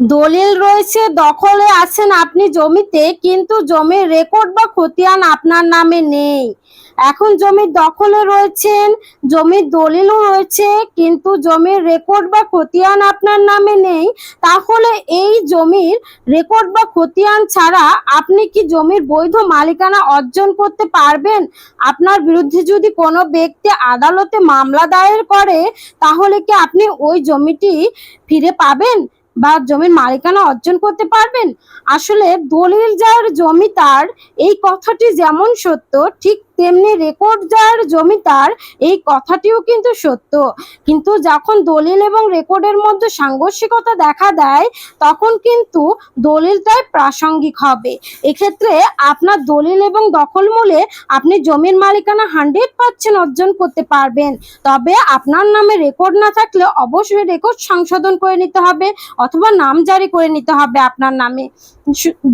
দলিল রয়েছে, দখলে আছেন আপনি জমিতে, কিন্তু জমির রেকর্ড বা খতিয়ান আপনার নামে নেই। এখন জমির দখলে রয়েছেন, জমির দলিলও রয়েছে, কিন্তু জমির রেকর্ড বা খতিয়ান আপনার নামে নেই, তাহলে এই জমির রেকর্ড বা খতিয়ান ছাড়া আপনি কি জমির বৈধ মালিকানা অর্জন করতে পারবেন? আপনার বিরুদ্ধে যদি কোনো ব্যক্তি আদালতে মামলা দায়ের করে, তাহলে কি আপনি ওই জমিটি ফিরে পাবেন? বা জমির মালিকানা অর্জন করতে পারবেন। আসলে দলিল যার জমি তার, এই কথাটি যেমন সত্য, ঠিক তেমনি রেকর্ড যার জমি তার, এই কথাটিও কিন্তু সত্য। কিন্তু যখন দলিল এবং রেকর্ডের মধ্যে সাংঘর্ষিকতা দেখা দেয়, তখন কিন্তু দলিলটাই প্রাসঙ্গিক হবে। এক্ষেত্রে আপনার দলিল এবং দখল মূলে আপনি জমির মালিকানা হান্ড্রেড পার্সেন্ট অর্জন করতে পারবেন। তবে আপনার নামে রেকর্ড না থাকলে অবশ্যই রেকর্ড সংশোধন করে নিতে হবে অথবা নাম জারি করে নিতে হবে আপনার নামে।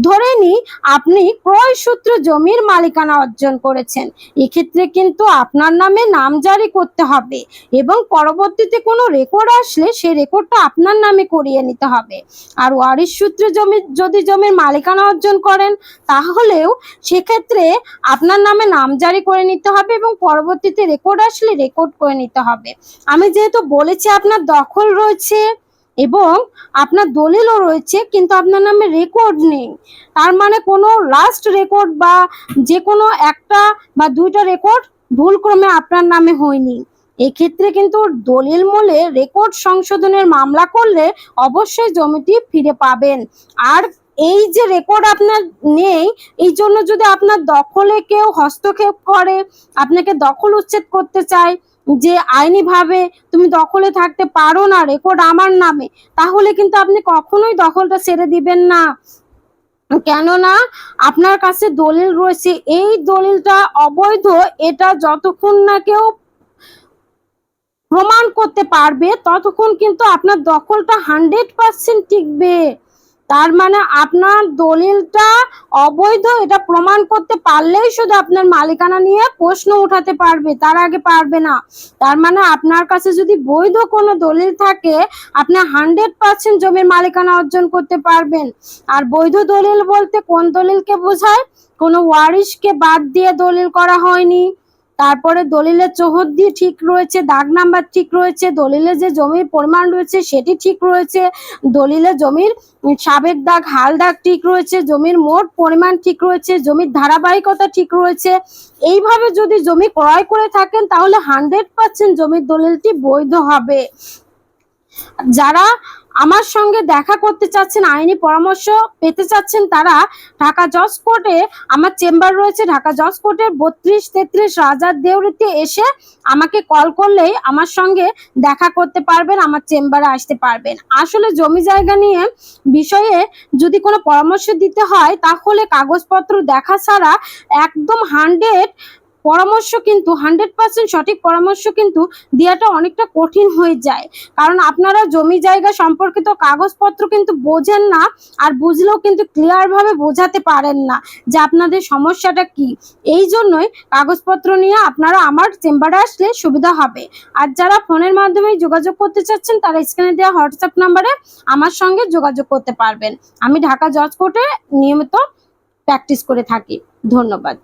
ধরে নি আপনি ক্রয় সূত্র জমির মালিকানা অর্জন করেছেন। এক্ষেত্রে কিন্তু আপনার নামে নাম জারি করতে হবে এবং পরবর্তীতে কোনো রেকর্ড আসলে সেই রেকর্ডটা আপনার নামে করিয়ে নিতে হবে। আর ওয়ারিশ সূত্রে জমি, যদি জমির মালিকানা অর্জন করেন, তাহলেও সেক্ষেত্রে আপনার নামে নাম জারি করে নিতে হবে এবং পরবর্তীতে রেকর্ড আসলে রেকর্ড করে নিতে হবে। আমি যেহেতু বলেছি আপনার দখল রয়েছে এবং আপনার দলিলও রয়েছে, কিন্তু আপনার নামে রেকর্ড নেই। তার মানে কোনো লাস্ট রেকর্ড বা যে কোনো একটা বা দুইটা রেকর্ড ভুলক্রমে আপনার নামে হয়নি। এক্ষেত্রে কিন্তু দলিল মূলে রেকর্ড সংশোধনের মামলা করলে অবশ্যই জমিটি ফিরে পাবেন। আর এই যে রেকর্ড আপনার নেই, এই জন্য যদি আপনার দখলে কেউ হস্তক্ষেপ করে, আপনাকে দখল উচ্ছেদ করতে চায় যে আইনিভাবে তুমি দখলে থাকতে পারো না রেকর্ড আমার নামে, তাহলে কিন্তু আপনি কখনোই দখলটা ছেড়ে দিবেন না। কেননা আপনার কাছে দলিল রয়েছে, এই দলিলটা অবৈধ, এটা যতক্ষণ না কেউ প্রমাণ করতে পারবে, ততক্ষণ কিন্তু আপনার দখলটা হান্ড্রেড পার্সেন্ট টিকবে। তার মানে আপনার দলিলটা অবৈধ, এটা প্রমাণ করতে পারলেই শুধু আপনার মালিকানা নিয়ে প্রশ্ন উঠাতে পারবে, তার আগে পারবে না। তার মানে আপনার কাছে যদি বৈধ কোনো দলিল থাকে, আপনি হান্ড্রেড পার্সেন্ট জমির মালিকানা অর্জন করতে পারবেন। আর বৈধ দলিল বলতে কোন দলিলকে বোঝায়? কোনো ওয়ারিশকে বাদ দিয়ে দলিল করা হয়নি। তারপরে দলিলের চৌহদ্দি ঠিক রয়েছে, দাগ নাম্বার ঠিক রয়েছে, দলিলে যে জমির পরিমাণ রয়েছে সেটি ঠিক রয়েছে, দলিলে জমির সাবেক দাগ, হাল দাগ ঠিক রয়েছে, জমির মোট পরিমাণ ঠিক রয়েছে, জমির ধারাবাহিকতা ঠিক রয়েছে। এইভাবে যদি জমি ক্রয় করে থাকেন, তাহলে হান্ড্রেড পার্সেন্ট জমির দলিলটি বৈধ হবে। যারা আমার সঙ্গে দেখা করতে চাচ্ছেন, আইনি পরামর্শ পেতে চাচ্ছেন তারা, ঢাকা জজ কোর্টে, আমার চেম্বার রয়েছে ঢাকা জজ কোর্টের বত্রিশ তেত্রিশ রাজার দেউরিতে এসে আমাকে কল করলেই আমার সঙ্গে দেখা করতে পারবেন, আমার চেম্বারে আসতে পারবেন। আসলে জমি জায়গা নিয়ে বিষয়ে যদি কোনো পরামর্শ দিতে হয়, তাহলে কাগজপত্র দেখা ছাড়া একদম হান্ড্রেড পরামর্শ কিন্তু হান্ড্রেড পার্সেন্ট সঠিক পরামর্শ কিন্তু দেওয়াটা অনেকটা কঠিন হয়ে যায়। কারণ আপনারা জমি জায়গা সম্পর্কিত কাগজপত্র কিন্তু বোঝেন না আর বুঝলেও কিন্তু ক্লিয়ার ভাবে বোঝাতে পারেন না যে আপনাদের সমস্যাটা কি। এই জন্যই কাগজপত্র নিয়ে আপনারা আমার চেম্বারে আসলে সুবিধা হবে। আর যারা ফোনের মাধ্যমে যোগাযোগ করতে চাচ্ছেন, তারা স্ক্রিনে দেওয়া হোয়াটসঅ্যাপ নাম্বারে আমার সঙ্গে যোগাযোগ করতে পারবেন। আমি ঢাকা জজ কোর্টে নিয়মিত প্র্যাকটিস করে থাকি। ধন্যবাদ।